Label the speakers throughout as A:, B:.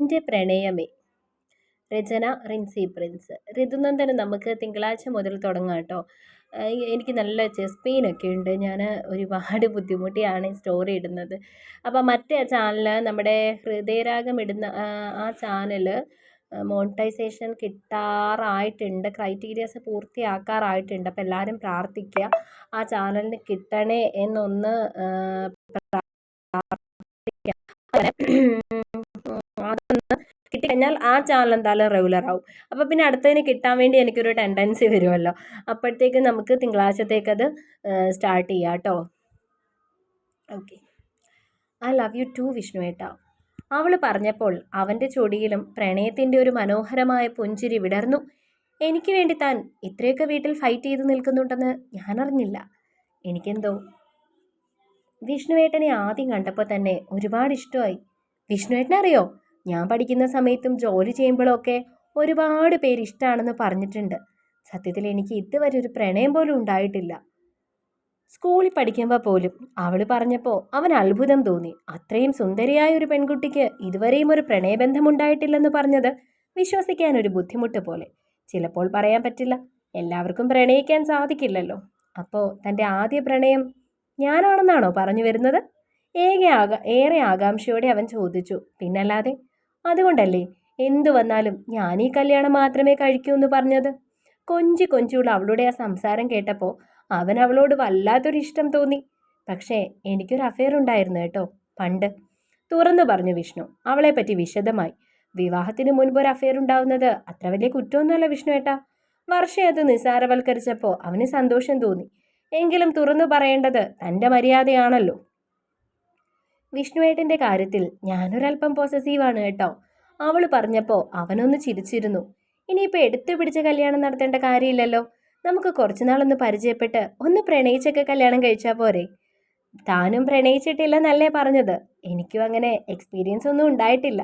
A: എന്റെ പ്രണയമേ. രചന റിൻസി പ്രിൻസ്. ഋതുനന്ദന് നമുക്ക് തിങ്കളാഴ്ച മുതൽ തുടങ്ങാം കേട്ടോ എനിക്ക് നല്ല ചെസ്റ്റ് പെയിൻ ഒക്കെ ഉണ്ട്. ഞാൻ ഒരുപാട് ബുദ്ധിമുട്ടിയാണ് സ്റ്റോറി ഇടുന്നത്. അപ്പോൾ മറ്റേ ചാനൽ നമ്മുടെ ഹൃദയരാഗം ഇടുന്ന ആ ചാനൽ മോണിറ്റൈസേഷൻ കിട്ടാറായിട്ടുണ്ട്. ക്രൈറ്റീരിയസ് പൂർത്തിയാക്കാറായിട്ടുണ്ട്. അപ്പോൾ എല്ലാവരും പ്രാർത്ഥിക്കുക ആ ചാനലിന് കിട്ടണേ എന്നൊന്ന് കിട്ടിക്കഴിഞ്ഞാൽ ആ ചാനൽ എന്തായാലും റെഗുലർ ആവും. അപ്പോൾ പിന്നെ അടുത്തതിന് കിട്ടാൻ വേണ്ടി എനിക്കൊരു ടെൻഡൻസി വരുമല്ലോ. അപ്പോഴത്തേക്ക് നമുക്ക് തിങ്കളാഴ്ചത്തേക്ക് അത് സ്റ്റാർട്ട് ചെയ്യാം കേട്ടോ. Okay I love you too Vishnu ഏട്ടാ അവൾ പറഞ്ഞപ്പോൾ അവന്റെ ചൊടിയിലും പ്രണയത്തിന്റെ ഒരു മനോഹരമായ പുഞ്ചിരി വിടർന്നു. എനിക്ക് വേണ്ടി താൻ ഇത്രയൊക്കെ വീട്ടിൽ ഫൈറ്റ് ചെയ്ത് നിൽക്കുന്നുണ്ടെന്ന് ഞാനറിഞ്ഞില്ല. എനിക്കെന്തോ? വിഷ്ണുവേട്ടനെ ആദ്യം കണ്ടപ്പോൾ തന്നെ ഒരുപാട് ഇഷ്ടമായി. വിഷ്ണുവേട്ടനെ അറിയോ ഞാൻ പഠിക്കുന്ന സമയത്തും ജോലി ചെയ്യുമ്പോഴൊക്കെ ഒരുപാട് പേര് ഇഷ്ടമാണെന്ന് പറഞ്ഞിട്ടുണ്ട്. സത്യത്തിൽ എനിക്ക് ഇതുവരെ ഒരു പ്രണയം പോലും ഉണ്ടായിട്ടില്ല. സ്കൂളിൽ പഠിക്കുമ്പോൾ പോലും അവൾ പറഞ്ഞപ്പോൾ അവൻ അത്ഭുതം തോന്നി. അത്രയും സുന്ദരിയായ ഒരു പെൺകുട്ടിക്ക് ഇതുവരെയും ഒരു പ്രണയബന്ധം ഉണ്ടായിട്ടില്ലെന്ന് പറഞ്ഞത് വിശ്വസിക്കാൻ ഒരു ബുദ്ധിമുട്ട് പോലെ. ചിലപ്പോൾ പറയാൻ പറ്റില്ല. എല്ലാവർക്കും പ്രണയിക്കാൻ സാധിക്കില്ലല്ലോ. അപ്പോൾ തന്റെ ആദ്യ പ്രണയം ഞാനാണെന്നാണോ പറഞ്ഞു വരുന്നത്? ഏക ആകാ ഏറെ ആകാംക്ഷയോടെ അവൻ ചോദിച്ചു. പിന്നല്ലാതെ അതുകൊണ്ടല്ലേ എന്തു വന്നാലും ഞാൻ ഈ കല്യാണം മാത്രമേ കഴിക്കൂ എന്ന് പറഞ്ഞത്? കൊഞ്ചി കൊഞ്ചുള്ള അവളുടെ ആ സംസാരം കേട്ടപ്പോൾ അവൻ അവളോട് വല്ലാത്തൊരു ഇഷ്ടം തോന്നി. പക്ഷേ എനിക്കൊരു അഫയർ ഉണ്ടായിരുന്നു കേട്ടോ പണ്ട്. തുറന്നു പറഞ്ഞു വിഷ്ണു അവളെപ്പറ്റി വിശദമായി. വിവാഹത്തിന് മുൻപ് ഒരു അഫയർ ഉണ്ടാവുന്നത് അത്ര വലിയ കുറ്റമൊന്നുമല്ല വിഷ്ണു ഏട്ടാ. വർഷം അത് നിസാരവൽക്കരിച്ചപ്പോൾ അവന് സന്തോഷം തോന്നി. എങ്കിലും തുറന്നു പറയേണ്ടത് തന്റെ മര്യാദയാണല്ലോ. വിഷ്ണുവേട്ടന്റെ കാര്യത്തിൽ ഞാനൊരല്പം പോസസീവാണ് കേട്ടോ. അവൾ പറഞ്ഞപ്പോൾ അവനൊന്ന് ചിരിച്ചിരുന്നു. ഇനിയിപ്പോൾ എടുത്തു പിടിച്ച കല്യാണം നടത്തേണ്ട കാര്യമില്ലല്ലോ. നമുക്ക് കുറച്ചു നാളൊന്ന് പരിചയപ്പെട്ട് ഒന്ന് പ്രണയിച്ചൊക്കെ കല്യാണം കഴിച്ചാൽ പോരെ. താനും പ്രണയിച്ചിട്ടില്ലെന്നല്ലേ പറഞ്ഞത്. എനിക്കും അങ്ങനെ എക്സ്പീരിയൻസ് ഒന്നും ഉണ്ടായിട്ടില്ല.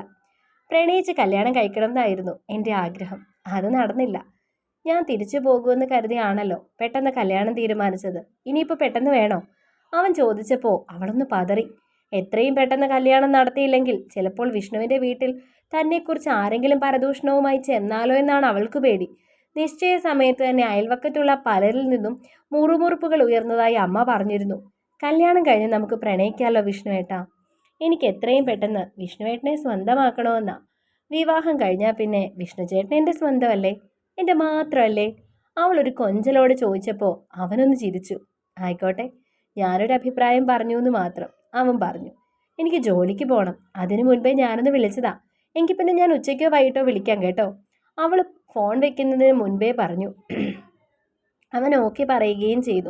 A: പ്രണയിച്ച് കല്യാണം കഴിക്കണം എന്നായിരുന്നു എന്റെ ആഗ്രഹം. അത് നടന്നില്ല. ഞാൻ തിരിച്ചു പോകുമെന്ന് കരുതിയാണല്ലോ പെട്ടെന്ന് കല്യാണം തീരുമാനിച്ചത്. ഇനിയിപ്പോൾ പെട്ടെന്ന് വേണോ? അവൻ ചോദിച്ചപ്പോൾ അവളൊന്ന് പതറി. എത്രയും പെട്ടെന്ന് കല്യാണം നടത്തിയില്ലെങ്കിൽ ചിലപ്പോൾ വിഷ്ണുവിന്റെ വീട്ടിൽ തന്നെക്കുറിച്ച് ആരെങ്കിലും പരദൂഷണവുമായി ചെന്നാലോ എന്നാണ് അവൾക്ക് പേടി. നിശ്ചയ സമയത്ത് തന്നെ അയൽവക്കത്തുള്ള പലരിൽ നിന്നും മുറുമുറുപ്പുകൾ ഉയർന്നതായി അമ്മ പറഞ്ഞിരുന്നു. കല്യാണം കഴിഞ്ഞ് നമുക്ക് പ്രണയിക്കാമല്ലോ വിഷ്ണുവേട്ടാ. എനിക്ക് എത്രയും പെട്ടെന്ന് വിഷ്ണുവേട്ടനെ സ്വന്തമാക്കണമെന്നാ. വിവാഹം കഴിഞ്ഞാൽ പിന്നെ വിഷ്ണുചേട്ടൻ എന്റെ സ്വന്തമല്ലേ? എന്റെ മാത്രമല്ലേ? അവൾ ഒരു കൊഞ്ചലോട് ചോദിച്ചപ്പോൾ അവനൊന്ന് ചിരിച്ചു. ആയിക്കോട്ടെ ഞാനൊരു അഭിപ്രായം പറഞ്ഞു എന്ന് മാത്രം. അവൻ പറഞ്ഞു. എനിക്ക് ജോലിക്ക് പോകണം അതിനു മുൻപേ ഞാനൊന്ന് വിളിച്ചതാ. എങ്കിൽ പിന്നെ ഞാൻ ഉച്ചയ്ക്കോ വൈകിട്ടോ വിളിക്കാം കേട്ടോ. അവൾ ഫോൺ വെക്കുന്നതിന് മുൻപേ പറഞ്ഞു. അവൻ ഓക്കെ പറയുകയും ചെയ്തു.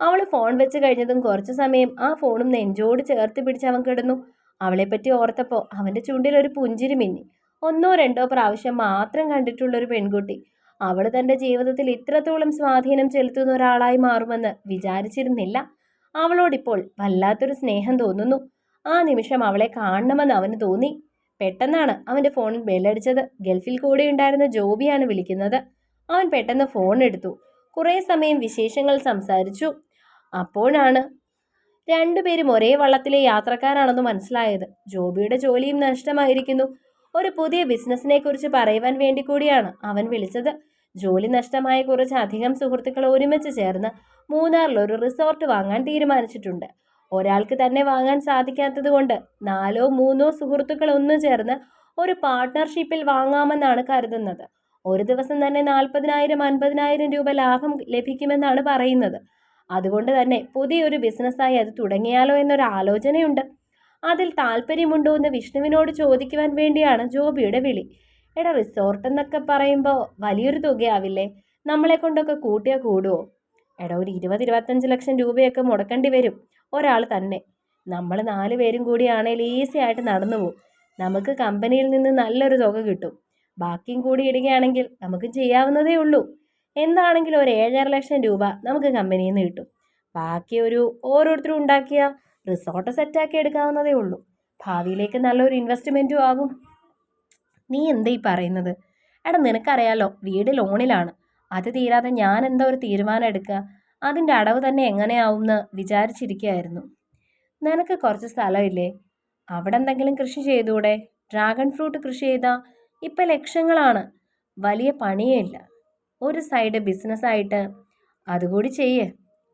A: അവൾ ഫോൺ വെച്ച് കഴിഞ്ഞതും കുറച്ച് സമയം ആ ഫോണും നെഞ്ചോട് ചേർത്ത് പിടിച്ച് അവൻ കിടന്നു. അവളെപ്പറ്റി ഓർത്തപ്പോൾ അവന്റെ ചുണ്ടിൽ ഒരു പുഞ്ചിരി മിന്നി. ഒന്നോ രണ്ടോ പ്രാവശ്യം മാത്രം കണ്ടിട്ടുള്ള ഒരു പെൺകുട്ടി. അവൾ തന്റെ ജീവിതത്തിൽ ഇത്രത്തോളം സ്വാധീനം ചെലുത്തുന്ന ഒരാളായി മാറുമെന്ന് വിചാരിച്ചിരുന്നില്ല. അവളോടിപ്പോൾ വല്ലാത്തൊരു സ്നേഹം തോന്നുന്നു. ആ നിമിഷം അവളെ കാണണമെന്ന് അവന് തോന്നി. പെട്ടെന്നാണ് അവന്റെ ഫോണിൽ ബെല്ലടിച്ചത്. ഗൾഫിൽ കൂടെ ഉണ്ടായിരുന്ന ജോബിയാണ് വിളിക്കുന്നത്. അവൻ പെട്ടെന്ന് ഫോൺ എടുത്തു. കുറേ സമയം വിശേഷങ്ങൾ സംസാരിച്ചു. അപ്പോഴാണ് രണ്ടുപേരും ഒരേ വള്ളത്തിലെ യാത്രക്കാരാണെന്ന് മനസ്സിലായത്. ജോബിയുടെ ജോലിയും നഷ്ടമായിരിക്കുന്നു. ഒരു പുതിയ ബിസിനസ്സിനെക്കുറിച്ച് പറയുവാൻ വേണ്ടി കൂടിയാണ് അവൻ വിളിച്ചത്. ജോലി നഷ്ടമായ കുറച്ച് അധികം സുഹൃത്തുക്കൾ ഒരുമിച്ച് ചേർന്ന് മൂന്നാറിൽ ഒരു റിസോർട്ട് വാങ്ങാൻ തീരുമാനിച്ചിട്ടുണ്ട്. ഒരാൾക്ക് തന്നെ വാങ്ങാൻ സാധിക്കാത്തത് കൊണ്ട് നാലോ മൂന്നോ സുഹൃത്തുക്കൾ ഒന്നു ചേർന്ന് ഒരു പാർട്ട്ണർഷിപ്പിൽ വാങ്ങാമെന്നാണ് കരുതുന്നത്. ഒരു ദിവസം തന്നെ നാൽപ്പതിനായിരം അൻപതിനായിരം രൂപ ലാഭം ലഭിക്കുമെന്നാണ് പറയുന്നത്. അതുകൊണ്ട് തന്നെ പുതിയൊരു ബിസിനസ്സായി അത് തുടങ്ങിയാലോ എന്നൊരു ആലോചനയുണ്ട്. അതിൽ താല്പര്യമുണ്ടോ എന്ന് വിഷ്ണുവിനോട് ചോദിക്കുവാൻ വേണ്ടിയാണ് ജോബിയുടെ വിളി. എടാ റിസോർട്ട് എന്നൊക്കെ പറയുമ്പോൾ വലിയൊരു തുകയാവില്ലേ? നമ്മളെ കൊണ്ടൊക്കെ കൂട്ടിയാൽ കൂടുമോ എടാ ഒരു ഇരുപത് ഇരുപത്തഞ്ച് ലക്ഷം രൂപയൊക്കെ മുടക്കേണ്ടി വരും. ഒരാൾ തന്നെ. നമ്മൾ നാല് പേരും കൂടിയാണെങ്കിൽ ഈസി ആയിട്ട് നടന്നു പോകും നമുക്ക് കമ്പനിയിൽ നിന്ന് നല്ലൊരു തുക കിട്ടും. ബാക്കിയും കൂടി ഇടുകയാണെങ്കിൽ നമുക്ക് ചെയ്യാവുന്നതേ ഉള്ളൂ. എന്താണെങ്കിലും ഒരു ഏഴര ലക്ഷം രൂപ നമുക്ക് കമ്പനിയിൽ നിന്ന് കിട്ടും. ബാക്കി ഒരു ഓരോരുത്തരും ഉണ്ടാക്കിയ റിസോർട്ട് സെറ്റാക്കി എടുക്കാവുന്നതേ ഉള്ളൂ. ഭാവിയിലേക്ക് നല്ലൊരു ഇൻവെസ്റ്റ്മെന്റും ആകും. നീ എന്താ ഈ പറയുന്നത്? എടാ നിനക്കറിയാലോ വീട് ലോണിലാണ്. അത് തീരാതെ ഞാൻ എന്താ ഒരു തീരുമാനം എടുക്കുക? അതിന്റെ അടവ് തന്നെ എങ്ങനെയാവും എന്ന് വിചാരിച്ചിരിക്കുകയായിരുന്നു. നിനക്ക് കുറച്ച് സ്ഥലമില്ലേ? അവിടെ എന്തെങ്കിലും കൃഷി ചെയ്തൂടെ ഡ്രാഗൺ ഫ്രൂട്ട് കൃഷി ചെയ്താൽ ഇപ്പം ലക്ഷങ്ങളാണ്. വലിയ പണിയേ ഇല്ല. ഒരു സൈഡ് ബിസിനസ്സായിട്ട് അതുകൂടി ചെയ്യേ.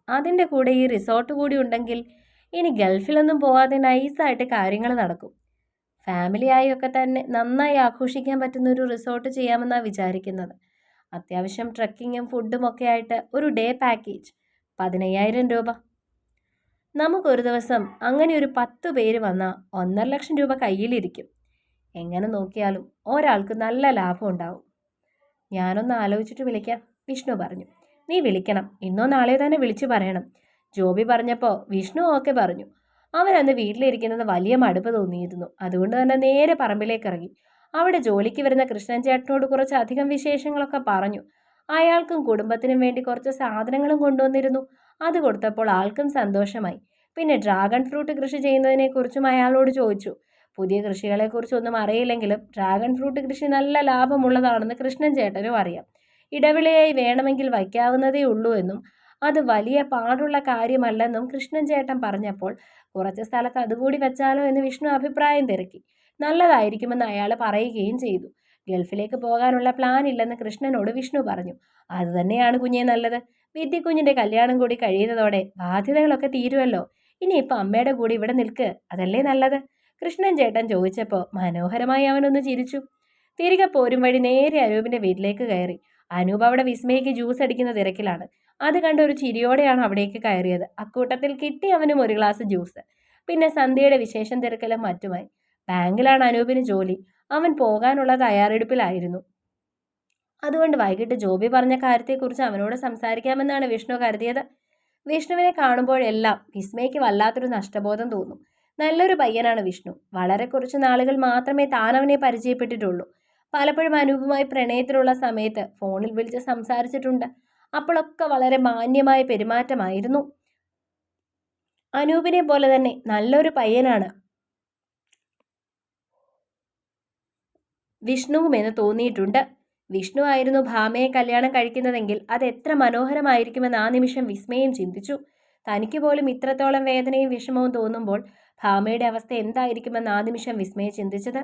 A: അതിന്റെ കൂടെ ഈ റിസോർട്ട് കൂടി ഉണ്ടെങ്കിൽ ഇനി ഗൾഫിലൊന്നും പോവാതെ നൈസായിട്ട് കാര്യങ്ങൾ നടക്കും. ഫാമിലിയായി ഒക്കെ തന്നെ നന്നായി ആഘോഷിക്കാൻ പറ്റുന്ന ഒരു റിസോർട്ട് ചെയ്യാമെന്നാണ് വിചാരിക്കുന്നത്. അത്യാവശ്യം ട്രക്കിങ്ങും ഫുഡും ഒക്കെ ആയിട്ട് ഒരു ഡേ പാക്കേജ് പതിനയ്യായിരം രൂപ. നമുക്കൊരു ദിവസം അങ്ങനെ ഒരു പത്ത് പേര് വന്നാൽ ഒന്നര ലക്ഷം രൂപ കയ്യിലിരിക്കും. എങ്ങനെ നോക്കിയാലും ഒരാൾക്ക് നല്ല ലാഭം ഉണ്ടാവും. ഞാനൊന്ന് ആലോചിച്ചിട്ട് വിളിക്കാം. വിഷ്ണു പറഞ്ഞു. നീ വിളിക്കണം. ഇന്നോ നാളെയോ തന്നെ വിളിച്ചു പറയണം. ജോബി പറഞ്ഞപ്പോൾ വിഷ്ണു ഓക്കെ പറഞ്ഞു. അവൻ അന്ന് വീട്ടിലിരിക്കുന്നത് വലിയ മടുപ്പ് തോന്നിയിരുന്നു. അതുകൊണ്ട് തന്നെ നേരെ പറമ്പിലേക്ക് ഇറങ്ങി അവിടെ ജോലിക്ക് വരുന്ന കൃഷ്ണൻ ചേട്ടനോട് കുറച്ച് അധികം വിശേഷങ്ങളൊക്കെ പറഞ്ഞു. അയാൾക്കും കുടുംബത്തിനും വേണ്ടി കുറച്ച് സാധനങ്ങളും കൊണ്ടുവന്നിരുന്നു. അത് കൊടുത്തപ്പോൾ ആൾക്കും സന്തോഷമായി. പിന്നെ ഡ്രാഗൺ ഫ്രൂട്ട് കൃഷി ചെയ്യുന്നതിനെക്കുറിച്ചും അയാളോട് ചോദിച്ചു. പുതിയ കൃഷികളെക്കുറിച്ചൊന്നും അറിയില്ലെങ്കിലും ഡ്രാഗൺ ഫ്രൂട്ട് കൃഷി നല്ല ലാഭമുള്ളതാണെന്ന് കൃഷ്ണൻ ചേട്ടനും അറിയാം. ഇടവിളയായി വേണമെങ്കിൽ വയ്ക്കാവുന്നതേ ഉള്ളൂ എന്നും അത് വലിയ പാടുള്ള കാര്യമല്ലെന്നും കൃഷ്ണൻ ചേട്ടൻ പറഞ്ഞപ്പോൾ കുറച്ച് സ്ഥലത്ത് അതുകൂടി വെച്ചാലോ എന്ന് വിഷ്ണു അഭിപ്രായം തിരക്കി. നല്ലതായിരിക്കുമെന്ന് അയാൾ പറയുകയും ചെയ്തു. ഗൾഫിലേക്ക് പോകാനുള്ള പ്ലാൻ ഇല്ലെന്ന് കൃഷ്ണനോട് വിഷ്ണു പറഞ്ഞു. അതുതന്നെയാണ് കുഞ്ഞെ നല്ലത്. വിദ്യക്കുഞ്ഞിന്റെ കല്യാണം കൂടി കഴിയുന്നതോടെ ബാധ്യതകളൊക്കെ തീരുമല്ലോ ഇനിയിപ്പോൾ അമ്മയുടെ കൂടി ഇവിടെ നിൽക്ക്. അതല്ലേ നല്ലത്? കൃഷ്ണൻ ചേട്ടൻ ചോദിച്ചപ്പോൾ മനോഹരമായി അവനൊന്ന് ചിരിച്ചു. തിരികെ പോരും വഴി നേരെ അനൂപിന്റെ വീട്ടിലേക്ക് കയറി. അനൂപ് അവിടെ വിസ്മയ്ക്ക് ജ്യൂസ് അടിക്കുന്ന തിരക്കിലാണ്. അത് കണ്ട് ഒരു ചിരിയോടെയാണ് അവിടേക്ക് കയറിയത്. അക്കൂട്ടത്തിൽ കിട്ടി അവനും ഒരു ഗ്ലാസ് ജ്യൂസ് പിന്നെ സന്ധ്യയുടെ വിശേഷം തിരക്കലും മറ്റുമായി. ബാങ്കിലാണ് അനൂപിന് ജോലി. അവൻ പോകാനുള്ള തയ്യാറെടുപ്പിലായിരുന്നു. അതുകൊണ്ട് വൈകിട്ട് ജോബി പറഞ്ഞ കാര്യത്തെക്കുറിച്ച് അവനോട് സംസാരിക്കാമെന്നാണ് വിഷ്ണു കരുതിയത്. വിഷ്ണുവിനെ കാണുമ്പോഴെല്ലാം വിസ്മയ്ക്ക് വല്ലാത്തൊരു നഷ്ടബോധം തോന്നും. നല്ലൊരു പയ്യനാണ് വിഷ്ണു. വളരെ കുറച്ച് നാളുകൾ മാത്രമേ താൻ അവനെ പരിചയപ്പെട്ടിട്ടുള്ളൂ. പലപ്പോഴും അനൂപുമായി പ്രണയത്തിലുള്ള സമയത്ത് ഫോണിൽ വിളിച്ച് സംസാരിച്ചിട്ടുണ്ട്. അപ്പോഴൊക്കെ വളരെ മാന്യമായ പെരുമാറ്റമായിരുന്നു. അനൂപിനെ പോലെ തന്നെ നല്ലൊരു പയ്യനാണ്. വിഷ്ണുവും എന്ന് തോന്നിയിട്ടുണ്ട്. വിഷ്ണു ആയിരുന്നു ഭാമയെ കല്യാണം കഴിക്കുന്നതെങ്കിൽ അത് എത്ര മനോഹരമായിരിക്കുമെന്ന് ആ നിമിഷം വിസ്മയം ചിന്തിച്ചു. തനിക്ക് പോലും ഇത്രത്തോളം വേദനയും വിഷമവും തോന്നുമ്പോൾ ഭാമയുടെ അവസ്ഥ എന്തായിരിക്കുമെന്ന് ആ നിമിഷം വിസ്മയം ചിന്തിച്ചത്.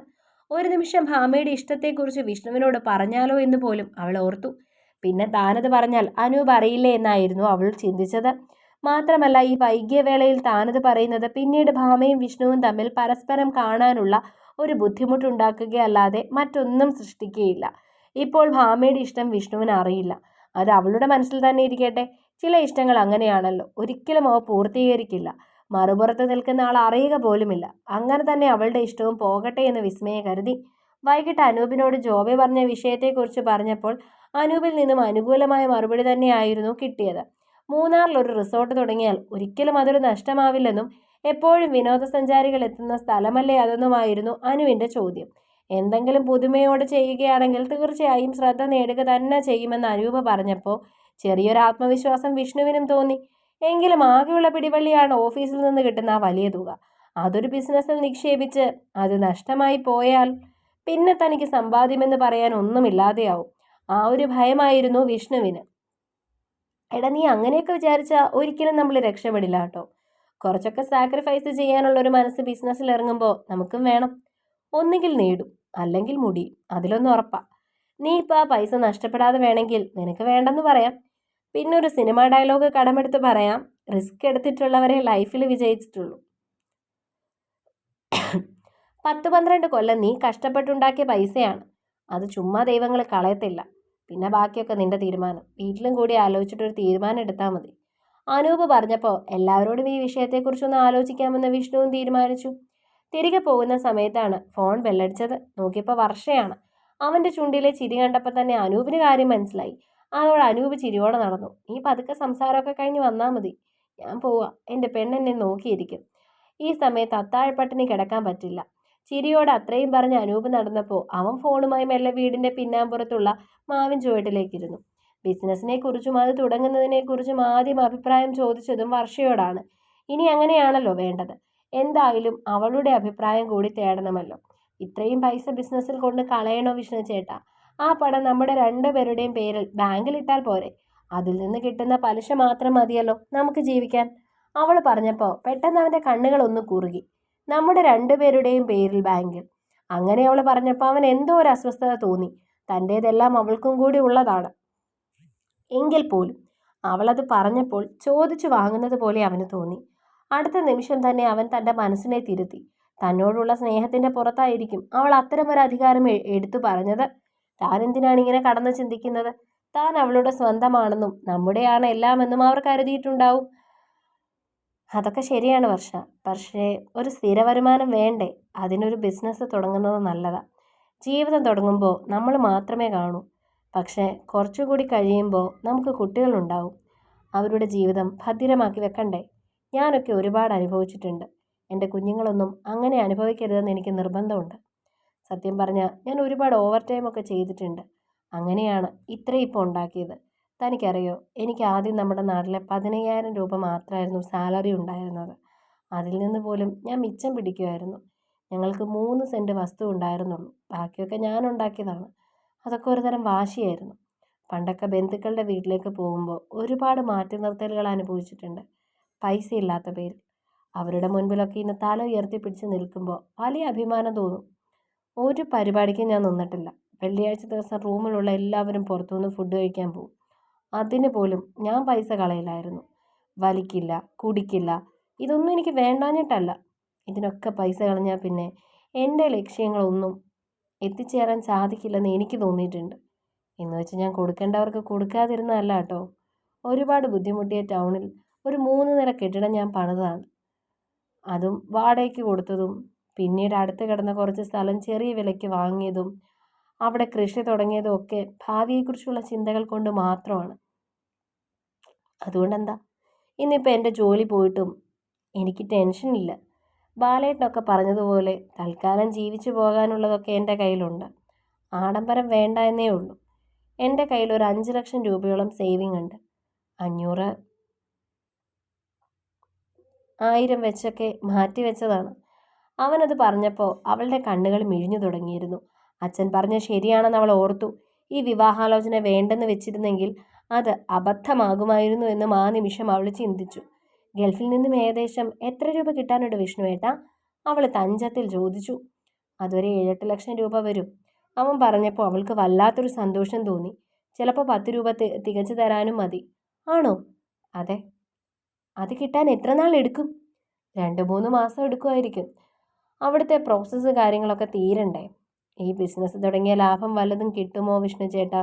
A: ഒരു നിമിഷം ഭാമയുടെ ഇഷ്ടത്തെക്കുറിച്ച് വിഷ്ണുവിനോട് പറഞ്ഞാലോ എന്ന് പോലും അവൾ ഓർത്തു. പിന്നെ താനത് പറഞ്ഞാൽ അനൂപ് അറിയില്ലേ എന്നായിരുന്നു അവൾ ചിന്തിച്ചത്. മാത്രമല്ല ഈ വൈകിയവേളയിൽ താനത് പറയുന്നത് പിന്നീട് ഭാമയും വിഷ്ണുവും തമ്മിൽ പരസ്പരം കാണാനുള്ള ഒരു ബുദ്ധിമുട്ടുണ്ടാക്കുകയല്ലാതെ മറ്റൊന്നും സൃഷ്ടിക്കുകയില്ല. ഇപ്പോൾ ഭാമയുടെ ഇഷ്ടം വിഷ്ണുവിന് അറിയില്ല. അത് അവളുടെ മനസ്സിൽ തന്നെ ഇരിക്കട്ടെ. ചില ഇഷ്ടങ്ങൾ അങ്ങനെയാണല്ലോ. ഒരിക്കലും അവ പൂർത്തീകരിക്കില്ല. മറുപുറത്ത് നിൽക്കുന്ന ആൾ അറിയുക പോലുമില്ല. അങ്ങനെ തന്നെ അവളുടെ ഇഷ്ടവും പോകട്ടെ എന്ന് വിസ്മയ കരുതി. വൈകിട്ട് അനൂപിനോട് ജോബെ പറഞ്ഞ വിഷയത്തെക്കുറിച്ച് പറഞ്ഞപ്പോൾ അനൂപിൽ നിന്നും അനുകൂലമായ മറുപടി തന്നെയായിരുന്നു കിട്ടിയത്. മൂന്നാറിൽ ഒരു റിസോർട്ട് തുടങ്ങിയാൽ ഒരിക്കലും അതൊരു നഷ്ടമാവില്ലെന്നും എപ്പോഴും വിനോദസഞ്ചാരികൾ എത്തുന്ന സ്ഥലമല്ലേ അതെന്നുമായിരുന്നു അനുവിന്റെ ചോദ്യം. എന്തെങ്കിലും പുതുമയോട് ചെയ്യുകയാണെങ്കിൽ തീർച്ചയായും ശ്രദ്ധ നേടുക തന്നെ ചെയ്യുമെന്ന് അനൂപ പറഞ്ഞപ്പോൾ ചെറിയൊരു ആത്മവിശ്വാസം വിഷ്ണുവിനും തോന്നി. എങ്കിലും ആകെയുള്ള പിടിവള്ളിയാണ് ഓഫീസിൽ നിന്ന് കിട്ടുന്ന വലിയ തുക. അതൊരു ബിസിനസ്സിൽ നിക്ഷേപിച്ച് അത് നഷ്ടമായി പോയാൽ പിന്നെ തനിക്ക് സമ്പാദ്യമെന്ന് പറയാൻ ഒന്നുമില്ലാതെയാവും. ആ ഒരു ഭയമായിരുന്നു വിഷ്ണുവിന്. എടാ നീ അങ്ങനെയൊക്കെ വിചാരിച്ചാൽ ഒരിക്കലും നമ്മൾ രക്ഷപ്പെടില്ല കേട്ടോ. കുറച്ചൊക്കെ സാക്രിഫൈസ് ചെയ്യാനുള്ള ഒരു മനസ്സ് ബിസിനസ്സിൽ ഇറങ്ങുമ്പോൾ നമുക്കും വേണം. ഒന്നുകിൽ നേടും അല്ലെങ്കിൽ മുടി അതിലൊന്നും ഉറപ്പാ. നീ ഇപ്പോൾ ആ പൈസ നഷ്ടപ്പെടാതെ വേണമെങ്കിൽ നിനക്ക് വേണ്ടെന്ന് പറയാം. പിന്നെ ഒരു സിനിമ ഡയലോഗ് കടമെടുത്ത് പറയാം. റിസ്ക് എടുത്തിട്ടുള്ളവരെ ലൈഫിൽ വിജയിച്ചിട്ടുള്ളൂ. പത്ത് പന്ത്രണ്ട് കൊല്ലം നീ കഷ്ടപ്പെട്ടുണ്ടാക്കിയ പൈസയാണ്. അത് ചുമ്മാ ദൈവങ്ങൾ കളയത്തില്ല. പിന്നെ ബാക്കിയൊക്കെ നിന്റെ തീരുമാനം. വീട്ടിലും കൂടി ആലോചിച്ചിട്ടൊരു തീരുമാനം എടുത്താൽ മതി. അനൂപ് പറഞ്ഞപ്പോൾ എല്ലാവരോടും ഈ വിഷയത്തെക്കുറിച്ചൊന്ന് ആലോചിക്കാമെന്ന് വിഷ്ണുവും തീരുമാനിച്ചു. തിരികെ പോകുന്ന സമയത്താണ് ഫോൺ ബെല്ലടിച്ചത്. നോക്കിയപ്പോൾ വർഷയാണ്. അവന്റെ ചുണ്ടിലെ ചിരി കണ്ടപ്പോൾ തന്നെ അനൂപിന് കാര്യം മനസ്സിലായി. അതോടെ അനൂപ് ചിരിയോടെ നടന്നു. നീ പതുക്കെ സംസാരമൊക്കെ കഴിഞ്ഞ് വന്നാൽ മതി. ഞാൻ പോവാ. എന്റെ പെണ്ണെന്നെ നോക്കിയിരിക്കും. ഈ സമയത്ത് അത്താഴപ്പട്ടിണി കിടക്കാൻ പറ്റില്ല. ചിരിയോടെ അത്രയും പറഞ്ഞ് അനൂപ് നടന്നപ്പോൾ അവൻ ഫോണുമായി മെല്ലെ വീടിന്റെ പിന്നാമ്പുറത്തുള്ള മാവിൻ ചുവട്ടിലേക്കിരുന്നു. ബിസിനസ്സിനെ കുറിച്ചും അത് തുടങ്ങുന്നതിനെ കുറിച്ചും ആദ്യം അഭിപ്രായം ചോദിച്ചതും വർഷയോടാണ്. ഇനി അങ്ങനെയാണല്ലോ വേണ്ടത്. എന്തായാലും അവളുടെ അഭിപ്രായം കൂടി തേടണമല്ലോ. ഇത്രയും പൈസ ബിസിനസ്സിൽ കൊണ്ട് കളയണോ വിഷ്ണു ചേട്ടാ ആ പണം നമ്മുടെ രണ്ടുപേരുടെയും പേരിൽ ബാങ്കിലിട്ടാൽ പോരെ. അതിൽ നിന്ന് കിട്ടുന്ന പലിശ മാത്രം മതിയല്ലോ നമുക്ക് ജീവിക്കാൻ. അവൾ പറഞ്ഞപ്പോൾ പെട്ടെന്ന് അവന്റെ കണ്ണുകൾ ഒന്ന് കുറുകി. നമ്മുടെ രണ്ടുപേരുടെയും പേരിൽ ബാങ്കിൽ. അങ്ങനെ അവൾ പറഞ്ഞപ്പോൾ അവൻ എന്തോ ഒരു അസ്വസ്ഥത തോന്നി. തന്റേതെല്ലാം അവൾക്കും കൂടി ഉള്ളതാണ്. എങ്കിൽ പോലും അവളത് പറഞ്ഞപ്പോൾ ചോദിച്ചു വാങ്ങുന്നത് പോലെ അവന് തോന്നി. അടുത്ത നിമിഷം തന്നെ അവൻ തന്റെ മനസ്സിനെ തിരുത്തി. തന്നോടുള്ള സ്നേഹത്തിന്റെ പുറത്തായിരിക്കും അവൾ അത്തരമൊരു അധികാരം എടുത്തു പറഞ്ഞത്. താൻ എന്തിനാണ് ഇങ്ങനെ കടന്നു ചിന്തിക്കുന്നത്? താൻ അവളുടെ സ്വന്തമാണെന്നും നമ്മുടെയാണ് എല്ലാമെന്നും അവർ കരുതിയിട്ടുണ്ടാവും. അതൊക്കെ ശരിയാണ് വർഷ. പക്ഷേ ഒരു സ്ഥിര വരുമാനം വേണ്ടേ? അതിനൊരു ബിസിനസ് തുടങ്ങുന്നത് നല്ലതാണ് ജീവിതം തുടങ്ങുമ്പോൾ നമ്മൾ മാത്രമേ കാണൂ. പക്ഷേ കുറച്ചുകൂടി കഴിയുമ്പോൾ നമുക്ക് കുട്ടികളുണ്ടാവും. അവരുടെ ജീവിതം ഭദ്രമാക്കി വെക്കണ്ടേ? ഞാനൊക്കെ ഒരുപാട് അനുഭവിച്ചിട്ടുണ്ട്. എന്റെ കുഞ്ഞുങ്ങളൊന്നും അങ്ങനെ അനുഭവിക്കരുതെന്ന് എനിക്ക് നിർബന്ധമുണ്ട്. സത്യം പറഞ്ഞാൽ ഞാൻ ഒരുപാട് ഓവർ ടൈം ഒക്കെ ചെയ്തിട്ടുണ്ട്. അങ്ങനെയാണ് ഇത്രയും ഇപ്പോൾ ഉണ്ടാക്കിയത്. തനിക്കറിയോ? എനിക്ക് ആദ്യം നമ്മുടെ നാട്ടിലെ പതിനയ്യായിരം രൂപ മാത്രമായിരുന്നു സാലറി ഉണ്ടായിരുന്നത്. അതിൽ നിന്ന് പോലും ഞാൻ മിച്ചം പിടിക്കുമായിരുന്നു ഞങ്ങൾക്ക് മൂന്ന് സെന്റ് വസ്തു ഉണ്ടായിരുന്നുള്ളൂ. ബാക്കിയൊക്കെ ഞാൻ ഉണ്ടാക്കിയതാണ്. അതൊക്കെ ഒരു തരം വാശിയായിരുന്നു. പണ്ടൊക്കെ ബന്ധുക്കളുടെ വീട്ടിലേക്ക് പോകുമ്പോൾ ഒരുപാട് മാറ്റി നിർത്തലുകൾ അനുഭവിച്ചിട്ടുണ്ട്. പൈസ ഇല്ലാത്ത പേരിൽ. അവരുടെ മുൻപിലൊക്കെ ഇന്ന് തല ഉയർത്തി പിടിച്ച് നിൽക്കുമ്പോൾ വലിയ അഭിമാനം തോന്നും. ഒരു പരിപാടിക്കും ഞാൻ നിന്നിട്ടില്ല. വെള്ളിയാഴ്ച ദിവസം റൂമിലുള്ള എല്ലാവരും പുറത്തുനിന്ന് ഫുഡ് കഴിക്കാൻ പോകും. അതിന് പോലും ഞാൻ പൈസ കളയില്ലായിരുന്നു വലിക്കില്ല കുടിക്കില്ല ഇതൊന്നും എനിക്ക് വേണ്ടാഞ്ഞിട്ടല്ല. ഇതിനൊക്കെ പൈസ കളഞ്ഞാൽ പിന്നെ എന്റെ ലക്ഷ്യങ്ങളൊന്നും എത്തിച്ചേരാൻ സാധിക്കില്ലെന്ന് എനിക്ക് തോന്നിയിട്ടുണ്ട്. എന്ന് വെച്ച് ഞാൻ കൊടുക്കേണ്ടവർക്ക് കൊടുക്കാതിരുന്നതല്ല കേട്ടോ. ഒരുപാട് ബുദ്ധിമുട്ടിയ ടൗണിൽ ഒരു മൂന്ന് നില കെട്ടിടം ഞാൻ പണിതാണ്. അതും വാടകയ്ക്ക് കൊടുത്തതും പിന്നീട് അടുത്ത് കിടന്ന കുറച്ച് സ്ഥലം ചെറിയ വിലയ്ക്ക് വാങ്ങിയതും അവിടെ കൃഷി തുടങ്ങിയതൊക്കെ ഭാവിയെക്കുറിച്ചുള്ള ചിന്തകൾ കൊണ്ട് മാത്രമാണ്. അതുകൊണ്ടെന്താ? ഇന്നിപ്പോൾ എന്റെ ജോലി പോയിട്ടും എനിക്ക് ടെൻഷനില്ല ബാലേട്ടനൊക്കെ പറഞ്ഞതുപോലെ തൽക്കാലം ജീവിച്ചു പോകാനുള്ളതൊക്കെ എന്റെ കയ്യിലുണ്ട്. ആഡംബരം വേണ്ട എന്നേ ഉള്ളൂ. എന്റെ കയ്യിൽ ഒരു അഞ്ച് ലക്ഷം രൂപയോളം സേവിങ് ഉണ്ട്. അഞ്ഞൂറ് ആയിരം വെച്ചൊക്കെ മാറ്റി വെച്ചതാണ്. അവനത് പറഞ്ഞപ്പോൾ അവളുടെ കണ്ണുകൾ മിഴിഞ്ഞു തുടങ്ങിയിരുന്നു. അച്ഛൻ പറഞ്ഞ ശരിയാണെന്ന് അവൾ ഓർത്തു. ഈ വിവാഹാലോചന വേണ്ടെന്ന് വെച്ചിരുന്നെങ്കിൽ അത് അബദ്ധമാകുമായിരുന്നു എന്നും ആ നിമിഷം അവൾ ചിന്തിച്ചു. ഗൾഫിൽ നിന്നും ഏകദേശം എത്ര രൂപ കിട്ടാനുണ്ട് വിഷ്ണുവേട്ട? അവൾ തഞ്ചത്തിൽ ചോദിച്ചു. അതൊരു ഏഴെട്ട് ലക്ഷം രൂപ വരും. അവൻ പറഞ്ഞപ്പോൾ അവൾക്ക് വല്ലാത്തൊരു സന്തോഷം തോന്നി. ചിലപ്പോൾ പത്ത് രൂപ തികച്ചു തരാനും മതി. ആണോ? അതെ. അത് കിട്ടാൻ എത്ര നാൾ എടുക്കും? രണ്ട് മൂന്ന് മാസം എടുക്കുമായിരിക്കും. അവിടുത്തെ പ്രോസസ്സ് കാര്യങ്ങളൊക്കെ തീരണ്ടേ? ഈ ബിസിനസ് തുടങ്ങിയ ലാഭം വല്ലതും കിട്ടുമോ വിഷ്ണു ചേട്ടാ?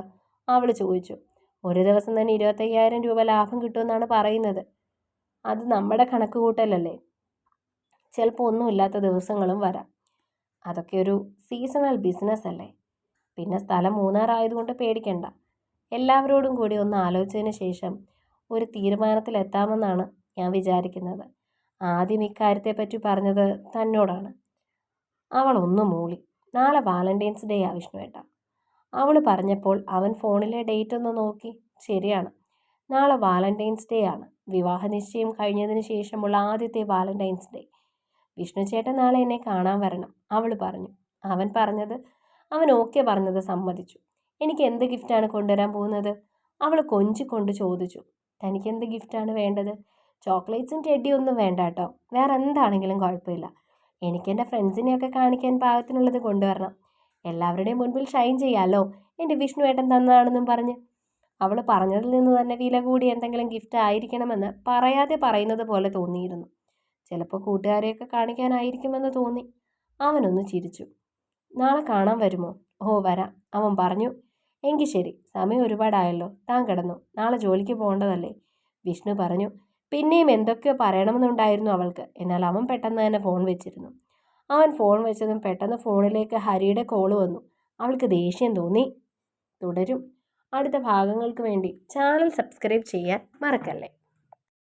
A: അവൾ ചോദിച്ചു. ഒരു ദിവസം തന്നെ ഇരുപത്തയ്യായിരം രൂപ ലാഭം കിട്ടുമെന്നാണ് പറയുന്നത്. അത് നമ്മുടെ കണക്ക് കൂട്ടലല്ലേ ചിലപ്പോൾ ഒന്നുമില്ലാത്ത ദിവസങ്ങളും വരാം. അതൊക്കെ ഒരു സീസണൽ ബിസിനസ് അല്ലേ? പിന്നെ സ്ഥലം മൂന്നാറായതുകൊണ്ട് പേടിക്കണ്ട. എല്ലാവരോടും കൂടി ഒന്ന് ആലോചിച്ചതിന് ശേഷം ഒരു തീരുമാനത്തിലെത്താമെന്നാണ് ഞാൻ വിചാരിക്കുന്നത്. ആദ്യം ഇക്കാര്യത്തെപ്പറ്റി പറഞ്ഞത് തന്നോടാണ്. അവൾ ഒന്ന് മൂളി. നാളെ വാലന്റൈൻസ് ഡേ ആ വിഷ്ണുവേട്ട അവൾ പറഞ്ഞപ്പോൾ അവൻ ഫോണിലെ ഡേറ്റ് ഒന്ന് നോക്കി. ശരിയാണ്. നാളെ വാലന്റൈൻസ് ഡേ ആണ്. വിവാഹ നിശ്ചയം കഴിഞ്ഞതിന് ശേഷമുള്ള ആദ്യത്തെ വാലന്റൈൻസ് ഡേ വിഷ്ണു ചേട്ടൻ നാളെ എന്നെ കാണാൻ വരണം അവൾ പറഞ്ഞു. അവൻ പറഞ്ഞത് അവൻ ഓക്കെ പറഞ്ഞത് സമ്മതിച്ചു. എനിക്ക് എന്ത് ഗിഫ്റ്റാണ് കൊണ്ടുവരാൻ പോകുന്നത്? അവൾ കൊഞ്ചിക്കൊണ്ട് ചോദിച്ചു. തനിക്ക് എന്ത് ഗിഫ്റ്റാണ് വേണ്ടത്? ചോക്ലേറ്റ്സും ടെഡിയൊന്നും വേണ്ട കേട്ടോ വേറെ എന്താണെങ്കിലും കുഴപ്പമില്ല. എനിക്ക് എന്റെ ഫ്രണ്ട്സിനെയൊക്കെ കാണിക്കാൻ പാകത്തിനുള്ളത് കൊണ്ടുവരണം. എല്ലാവരുടെയും മുൻപിൽ ഷൈൻ ചെയ്യാമല്ലോ എന്റെ വിഷ്ണു ഏട്ടൻ തന്നതാണെന്നും പറഞ്ഞ്. അവൾ പറഞ്ഞതിൽ നിന്ന് തന്നെ വില കൂടി എന്തെങ്കിലും ഗിഫ്റ്റ് ആയിരിക്കണമെന്ന് പറയാതെ പറയുന്നത് പോലെ തോന്നിയിരുന്നു. ചിലപ്പോൾ കൂട്ടുകാരെയൊക്കെ കാണിക്കാനായിരിക്കുമെന്ന് തോന്നി. അവനൊന്ന് ചിരിച്ചു. നാളെ കാണാൻ വരുമോ? ഓ വരാം അവൻ പറഞ്ഞു. എങ്കിൽ ശരി സമയം ഒരുപാടായല്ലോ. താൻ കിടന്നു? നാളെ ജോലിക്ക് പോകേണ്ടതല്ലേ? വിഷ്ണു പറഞ്ഞു. പിന്നെയും എന്തൊക്കെയോ പറയണമെന്നുണ്ടായിരുന്നു അവൾക്ക്. എന്നാൽ അവൻ പെട്ടെന്ന് തന്നെ ഫോൺ വെച്ചിരുന്നു. അവൻ ഫോൺ വെച്ചതും പെട്ടെന്ന് ഫോണിലേക്ക് ഹരിയുടെ കോൾ വന്നു. അവൾക്ക് ദേഷ്യം തോന്നി. തുടരും. അടുത്ത ഭാഗങ്ങൾക്ക് വേണ്ടി ചാനൽ സബ്സ്ക്രൈബ് ചെയ്യാൻ മറക്കല്ലേ?